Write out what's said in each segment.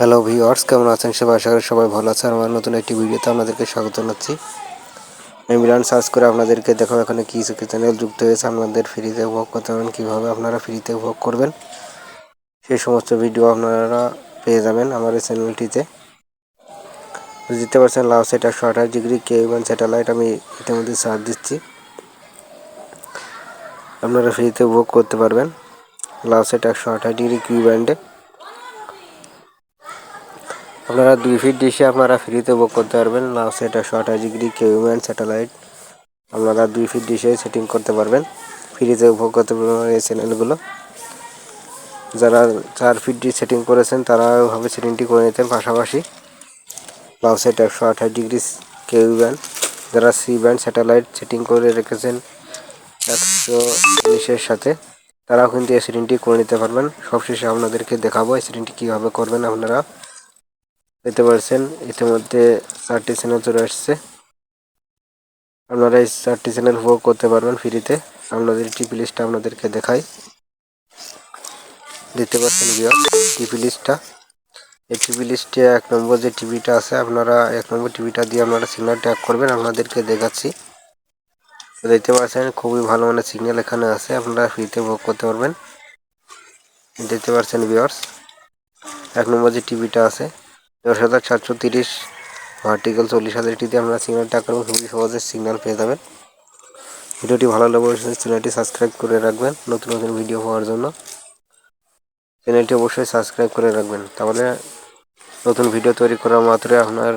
Hello viewers কেমন আছেন? সবাই আশা করি সবাই ভালো আছেন। আমার নতুন একটি ভিডিওতে আপনাদেরকে স্বাগত জানাচ্ছি। আমি মিলান, সার্চ করে আপনাদেরকে দেখো এখানে কি কিছু চ্যানেল যুক্ত হয়েছে, আপনাদের ফ্রিতে উপভোগ করতে পারেন কীভাবে আপনারা ফ্রিতে উপভোগ করবেন। সেই সমস্ত ভিডিও আপনারা পেয়ে যাবেন আমার এই চ্যানেলটিতে দিতে পারছেন লাভ সেট একশো আঠাশ ডিগ্রি কে ওয়ান স্যাটেলাইট আমি ইতিমধ্যে সার্চ দিচ্ছি। আপনারা ফ্রিতে উপভোগ করতে পারবেন। লাভ সেট একশো আঠাশ ডিগ্রি কিউ ব্যান্ডে আপনারা দুই ফিট ডিশে আপনারা ফ্রিতে বুক করতে পারবেন। না সেটা শর্ট ডিগ্রি কেউম্যান স্যাটেলাইট আপনারা দুই ফিট ডিশে সেটিং করতে পারবেন। ফ্রিতে উপভোগ করতে পারবেন এই চ্যানেলগুলো যারা চার ফিট ডি সেটিং করেছেন, তারা ওইভাবে সেটিংটি করে নিতেন পাশাপাশি। লাউ সেট একশো আঠাশ ডিগ্রি কেউ ব্যান্ড যারা সি ব্যান্ড স্যাটেলাইট সেটিং করে রেখেছেন, একশো উনিশের সাথে, তারাও কিন্তু এই সেটিংটি করে নিতে পারবেন। সবশেষে আপনাদেরকে দেখাবো এই সেটিংটি কীভাবে করবেন আপনারা। দেখতে পাচ্ছেন ইতিমধ্যে চারটি চ্যানেল চলে আসছে। আপনারা এই চারটি চ্যানেল উপভোগ করতে পারবেন ফ্রিতে আপনাদের টিপি লিস্টটা আপনাদেরকে দেখাই। দেখতে পাচ্ছেন বিয়র টিপি লিস্টটা এই টিভি লিস্টে এক নম্বর যে টিভিটা আছে, আপনারা এক নম্বর টিভিটা দিয়ে আপনারা সিগন্যাল ট্যাগ করবেন, আপনাদেরকে দেখাচ্ছি। দেখতে পাচ্ছেন, খুবই ভালো মানে সিগন্যাল এখানে আছে, আপনারা ফ্রিতে ভোগ করতে পারবেন। দেখতে পাচ্ছেন বিয়ার্স এক নম্বর যে টিভিটা আছে দশ হাজার সাতশো তিরিশ ভার্টিক্যাল চল্লিশ হাজার এটিতে আপনারা সিগন্যালটা করবেন খুবই সহজে সিগন্যাল পেয়ে যাবেন। ভিডিওটি ভালো লাগবে চ্যানেলটি সাবস্ক্রাইব করে রাখবেন নতুন নতুন ভিডিও পাওয়ার জন্য। চ্যানেলটি অবশ্যই সাবস্ক্রাইব করে রাখবেন। তাহলে নতুন ভিডিও তৈরি করা মাত্রই আপনার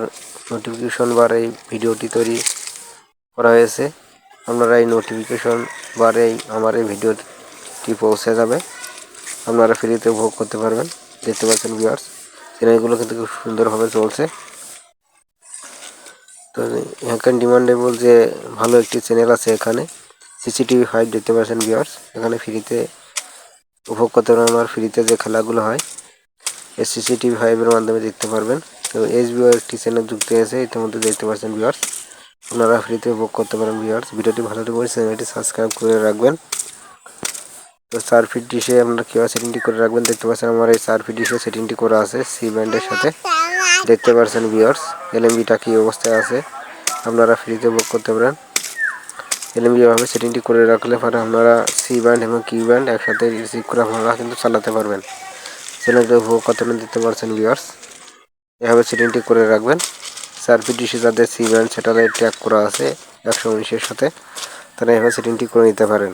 নোটিফিকেশন বার এই ভিডিওটি তৈরি করা হয়েছে। আপনারা এই নোটিফিকেশন বারেই আমার এই ভিডিওটি পৌঁছে যাবে। আপনারা ফ্রিতে উপভোগ করতে পারবেন। দেখতে পাচ্ছেন ভিউয়ার্স চ্যানেলগুলো কিন্তু খুব সুন্দরভাবে চলছে। তো হ্যাকান ডিমান্ডেবল যে ভালো একটি চ্যানেল আছে এখানে সিসিটিভি ফাইভ দেখতে পাচ্ছেন ভিউয়ার্স এখানে ফ্রিতে উপভোগ করতে পারবেন আমার ফ্রিতে যে খেলাগুলো হয়, এই সিসিটিভি ফাইভের মাধ্যমে দেখতে পারবেন। তো এসবিও একটি চ্যানেল যুক্ত হয়েছে, ইতিমধ্যে দেখতে পাচ্ছেন ভিউয়ার্স আপনারা ফ্রিতে উপভোগ করতে পারেন ভিউয়ার্স ভিডিওটি ভালো লাগবে চ্যানেলটি সাবস্ক্রাইব করে রাখবেন। তো চার ফিট ডিশে আপনারা কীভাবে সেটিংটি করে রাখবেন দেখতে পাচ্ছেন আমার এই সার্ফিট ডিশে সেটিংটি করা আছে সি ব্যান্ডের সাথে। দেখতে পাচ্ছেন ভিউয়ার্স এলএমবিটা কী অবস্থায় আছে, আপনারা ফ্রিতে বুক করতে পারেন। এলএমবিভাবে সেটিংটি করে রাখলে পরে আপনারা সি ব্যান্ড এবং কি ব্যান্ড একসাথে রিসিভ করে আপনারা কিন্তু চালাতে পারবেন। চ্যানেলটা উপভোগ করতে দেখতে পারছেন ভিউয়ার্স এভাবে সেটিংটি করে রাখবেন। চার ফিট ডিশে যাদের সি ব্যান্ড স্যাটেলাইট ট্র্যাক করা আছে, একশো উনিশের সাথে, তারা এভাবে সেটিংটি করে নিতে পারেন।